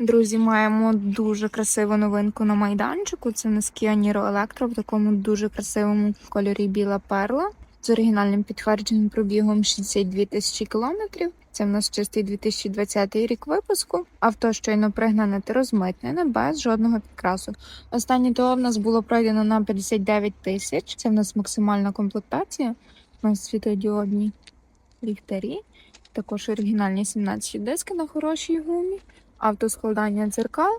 Друзі, маємо дуже красиву новинку на майданчику. Це Kia Niro Electro в такому дуже красивому кольорі біла перла з оригінальним підтвердженим пробігом 62 тисячі кілометрів. Це в нас чистий 2020 рік випуску. Авто щойно пригнане та розмитнене без жодного підкрасу. Останнє ТО в нас було пройдено на 59 тисяч. Це в нас максимальна комплектація. У нас світодіодні ліхтарі, також оригінальні 17 диски на хорошій гумі автоскладання дзеркал,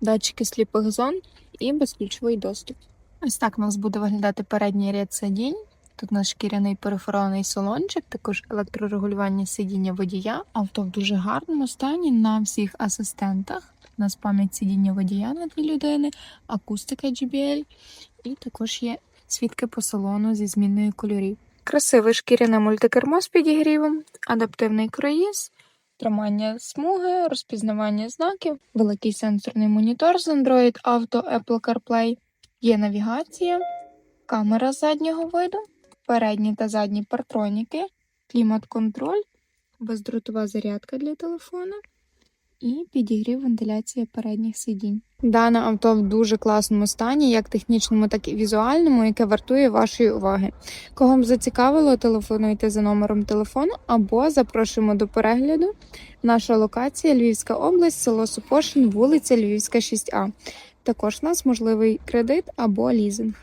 датчики сліпих зон і безключовий доступ. Ось так у нас буде виглядати передній ряд сидінь. Тут у нас шкіряний перефорований салончик, також електрорегулювання сидіння водія. Авто в дуже гарному стані на всіх асистентах. У нас пам'ять сидіння водія на дві людини, акустика JBL і також є свідки по салону зі зміною кольорів. Красиве шкіряне мультикермо з підігрівом, адаптивний круїз, тримання смуги, розпізнавання знаків, великий сенсорний монітор з Android Auto, Apple CarPlay, є навігація, камера заднього виду, передні та задні партроніки, клімат-контроль, бездротова зарядка для телефона і підігрів вентиляція передніх сидінь. Дане авто в дуже класному стані, як технічному, так і візуальному, яке вартує вашої уваги. Кого б зацікавило, телефонуйте за номером телефону або запрошуємо до перегляду. Наша локація Львівська область, село Супошин, вулиця Львівська, 6А. Також у нас можливий кредит або лізинг.